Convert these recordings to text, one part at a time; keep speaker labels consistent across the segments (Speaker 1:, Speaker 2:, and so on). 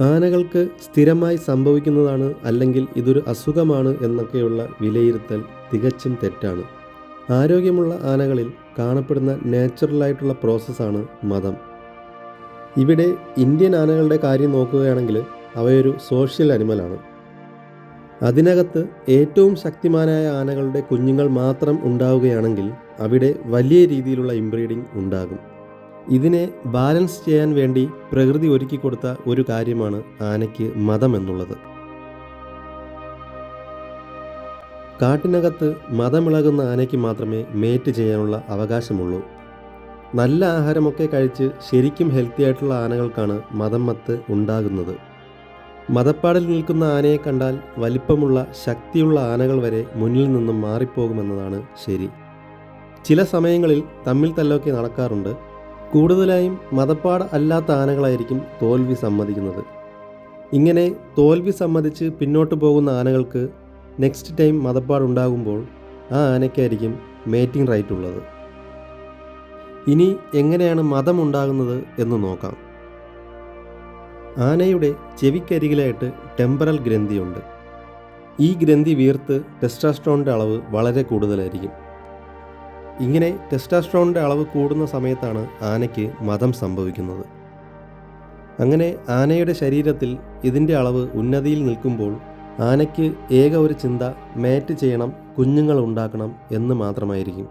Speaker 1: ആനകൾക്ക് സ്ഥിരമായി സംഭവിക്കുന്നതാണ് അല്ലെങ്കിൽ ഇതൊരു അസുഖമാണ് എന്നൊക്കെയുള്ള വിലയിരുത്തൽ തികച്ചും തെറ്റാണ്. ആരോഗ്യമുള്ള ആനകളിൽ കാണപ്പെടുന്ന നാച്ചുറലായിട്ടുള്ള പ്രോസസ്സാണ് മതം. ഇവിടെ ഇന്ത്യൻ ആനകളുടെ കാര്യം നോക്കുകയാണെങ്കിൽ അവയൊരു സോഷ്യൽ അനിമലാണ്. അതിനകത്ത് ഏറ്റവും ശക്തിമാനായ ആനകളുടെ കുഞ്ഞുങ്ങൾ മാത്രം ഉണ്ടാവുകയാണെങ്കിൽ അവിടെ വലിയ രീതിയിലുള്ള ഇംബ്രീഡിംഗ് ഉണ്ടാകും. ഇതിനെ ബാലൻസ് ചെയ്യാൻ വേണ്ടി പ്രകൃതി ഒരുക്കി കൊടുത്ത ഒരു കാര്യമാണ് ആനയ്ക്ക് മതം എന്നുള്ളത്. കാട്ടിനകത്ത് മതമിളകുന്ന ആനയ്ക്ക് മാത്രമേ മേറ്റ് ചെയ്യാനുള്ള അവകാശമുള്ളൂ. നല്ല ആഹാരമൊക്കെ കഴിച്ച് ശരിക്കും ഹെൽത്തി ആയിട്ടുള്ള ആനകൾക്കാണ് മതം മത്ത് ഉണ്ടാകുന്നത്. മതപ്പാടിൽ നിൽക്കുന്ന ആനയെ കണ്ടാൽ വലിപ്പമുള്ള ശക്തിയുള്ള ആനകൾ വരെ മുന്നിൽ നിന്നും മാറിപ്പോകുമെന്നതാണ് ശരി. ചില സമയങ്ങളിൽ തമ്മിൽ തല്ലൊക്കെ നടക്കാറുണ്ട്. കൂടുതലായും മതപ്പാട് അല്ലാത്ത ആനകളായിരിക്കും തോൽവി സമ്മതിക്കുന്നത്. ഇങ്ങനെ തോൽവി സമ്മതിച്ച് പിന്നോട്ട് പോകുന്ന ആനകൾക്ക് നെക്സ്റ്റ് ടൈം മതപ്പാടുണ്ടാകുമ്പോൾ ആ ആനയ്ക്കായിരിക്കും മേറ്റിംഗ് റൈറ്റ് ഉള്ളത്. ഇനി എങ്ങനെയാണ് മതം ഉണ്ടാകുന്നത് എന്ന് നോക്കാം. ആനയുടെ ചെവിക്കരികിലായിട്ട് ടെമ്പറൽ ഗ്രന്ഥിയുണ്ട്. ഈ ഗ്രന്ഥി വീർത്ത് ടെസ്റ്റാസ്ട്രോണിന്റെ അളവ് വളരെ കൂടുതലായിരിക്കും. ഇങ്ങനെ ടെസ്റ്റാസ്ട്രോണിന്റെ അളവ് കൂടുന്ന സമയത്താണ് ആനയ്ക്ക് മതം സംഭവിക്കുന്നത്. അങ്ങനെ ആനയുടെ ശരീരത്തിൽ ഇതിന്റെ അളവ് ഉന്നതിയിൽ നിൽക്കുമ്പോൾ ആനയ്ക്ക് ഏക ഒരു ചിന്ത മാറ്റ് ചെയ്യണം കുഞ്ഞുങ്ങൾ ഉണ്ടാക്കണം എന്ന് മാത്രമായിരിക്കും.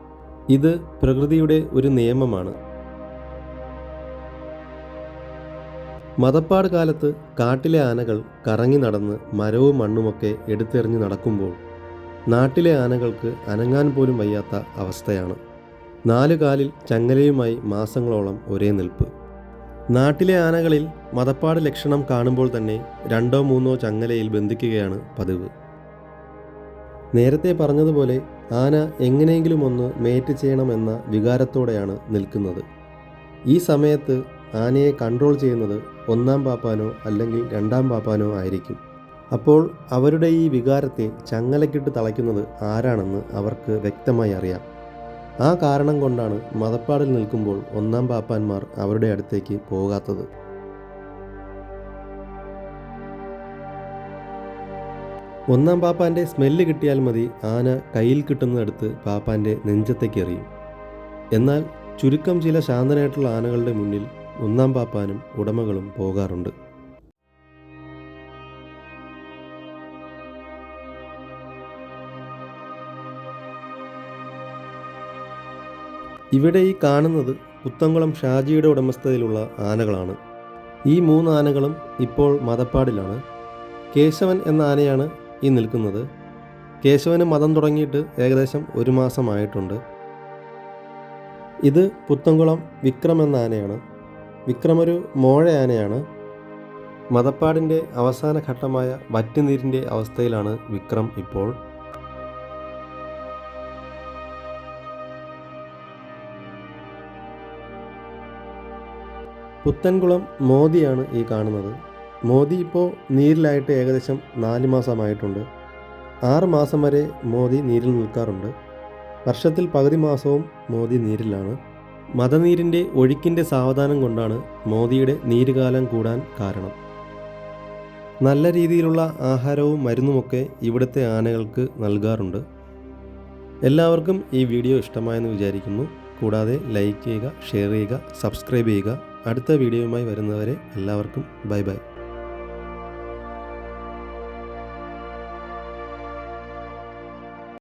Speaker 1: ഇത് പ്രകൃതിയുടെ ഒരു നിയമമാണ്. മതപ്പാട് കാലത്ത് കാട്ടിലെ ആനകൾ കറങ്ങി നടന്ന് മരവും മണ്ണുമൊക്കെ എടുത്തെറിഞ്ഞ് നടക്കുമ്പോൾ നാട്ടിലെ ആനകൾക്ക് അനങ്ങാൻ പോലും വയ്യാത്ത അവസ്ഥയാണ്. നാലു കാലിൽ ചങ്ങലയുമായി മാസങ്ങളോളം ഒരേ നിൽപ്പ്. നാട്ടിലെ ആനകളിൽ മതപ്പാട് ലക്ഷണം കാണുമ്പോൾ തന്നെ രണ്ടോ മൂന്നോ ചങ്ങലയിൽ ബന്ധിക്കുകയാണ് പതിവ്. നേരത്തെ പറഞ്ഞതുപോലെ ആന എങ്ങനെയെങ്കിലും ഒന്ന് മേറ്റ് ചെയ്യണമെന്ന വികാരത്തോടെയാണ് നിൽക്കുന്നത്. ഈ സമയത്ത് ആനയെ കൺട്രോൾ ചെയ്യുന്നത് ഒന്നാം പാപ്പാനോ അല്ലെങ്കിൽ രണ്ടാം പാപ്പാനോ ആയിരിക്കും. അപ്പോൾ അവരുടെ ഈ വികാരത്തെ ചങ്ങലക്കിട്ട് തളയ്ക്കുന്നത് ആരാണെന്ന് അവർക്ക് വ്യക്തമായി അറിയാം. ആ കാരണം കൊണ്ടാണ് മതപ്പാടിൽ നിൽക്കുമ്പോൾ ഒന്നാം പാപ്പാന്മാർ അവരുടെ അടുത്തേക്ക് പോകാത്തത്. ഒന്നാം പാപ്പാന്റെ സ്മെല്ല് കിട്ടിയാൽ മതി ആന കയ്യിൽ കിട്ടുന്നതെടുത്ത് പാപ്പാന്റെ നെഞ്ചത്തേക്ക് എറിയും. എന്നാൽ ചുരുക്കം ചില ശാന്തനായിട്ടുള്ള ആനകളുടെ മുന്നിൽ ഒന്നാം പാപ്പാനും ഉടമകളും പോകാറുണ്ട്. ഇവിടെ ഈ കാണുന്നത് പുത്തംകുളം ഷാജിയുടെ ഉടമസ്ഥതയിലുള്ള ആനകളാണ്. ഈ മൂന്ന് ആനകളും ഇപ്പോൾ മതപ്പാടിലാണ്. കേശവൻ എന്ന ആനയാണ് ഈ നിൽക്കുന്നത്. കേശവന് മതം തുടങ്ങിയിട്ട് ഏകദേശം ഒരു മാസമായിട്ടുണ്ട്. ഇത് പുത്തംകുളം വിക്രം എന്ന ആനയാണ്. വിക്രം ഒരു മോഴ ആനയാണ്. മതപ്പാടിന്റെ അവസാന ഘട്ടമായ വറ്റുനീരിന്റെ അവസ്ഥയിലാണ് വിക്രം ഇപ്പോൾ. പുത്തൻകുളം മോദിയാണ് ഈ കാണുന്നത്. മോദി ഇപ്പോൾ നീരിലായിട്ട് ഏകദേശം നാല് മാസമായിട്ടുണ്ട്. ആറ് മാസം വരെ മോദി നീരിൽ നിൽക്കാറുണ്ട്. വർഷത്തിൽ പകുതി മാസവും മോദി നീരിലാണ്. മതനീരിന്റെ ഒഴുക്കിന്റെ സാവധാനം കൊണ്ടാണ് മോദിയുടെ നീരുകാലം കൂടാൻ കാരണം. നല്ല രീതിയിലുള്ള ആഹാരവും മരുന്നുമൊക്കെ ഇവിടുത്തെ ആനകൾക്ക് നൽകാറുണ്ട്. എല്ലാവർക്കും ഈ വീഡിയോ ഇഷ്ടമായെന്ന് വിചാരിക്കുന്നു. കൂടാതെ ലൈക്ക് ചെയ്യുക ഷെയർ ചെയ്യുക സബ്സ്ക്രൈബ് ചെയ്യുക. അടുത്ത വീഡിയോയുമായി വരുന്നവരെ എല്ലാവർക്കും ബൈ ബൈ.